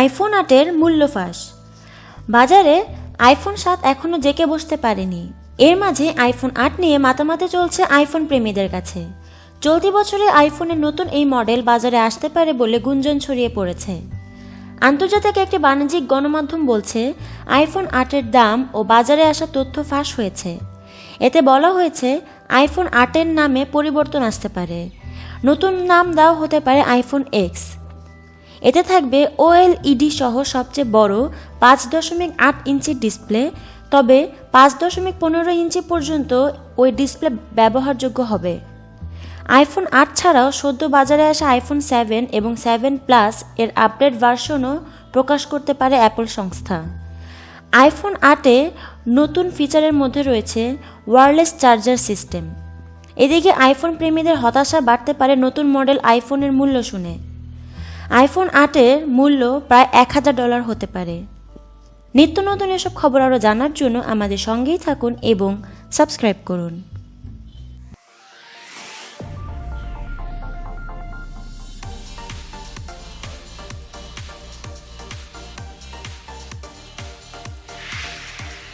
IPhone আটের মূল্য ফাঁস বাজারে আইফোন সাত এখনও জেকে বসতে পারেনি। এর মাঝে আইফোন আট নিয়ে মাতামাতি চলছে আইফোন প্রেমীদের কাছে। চলতি বছরে আইফোনের নতুন এই মডেল বাজারে আসতে পারে বলে গুঞ্জন ছড়িয়ে পড়েছে। আন্তর্জাতিক একটি বাণিজ্যিক গণমাধ্যম বলছে, আইফোন আটের দাম ও বাজারে আসা তথ্য ফাঁস হয়েছে। এতে বলা হয়েছে, আইফোন আটের নামে পরিবর্তন আসতে পারে। নতুন নাম দেওয়া হতে পারে আইফোন এক্স। এতে থাকবে ওএলইডি সহ সবচেয়ে বড় পাঁচ দশমিক আট ইঞ্চির ডিসপ্লে, তবে পাঁচ দশমিক পনেরো ইঞ্চি পর্যন্ত ওই ডিসপ্লে ব্যবহারযোগ্য হবে। আইফোন আট ছাড়াও সদ্য বাজারে আসা আইফোন সেভেন এবং সেভেন প্লাস এর আপডেট ভার্সনও প্রকাশ করতে পারে অ্যাপল সংস্থা। আইফোন আটে নতুন ফিচারের মধ্যে রয়েছে ওয়্যারলেস চার্জার সিস্টেম। এদিকে আইফোন প্রেমীদের হতাশা বাড়তে পারে নতুন মডেল আইফোনের মূল্য শুনে। আইফোন আটের মূল্য প্রায় এক হাজার ডলার হতে পারে। নিত্য নতুন এসব খবর আরও জানার জন্য আমাদের সঙ্গেই থাকুন এবং সাবস্ক্রাইব করুন।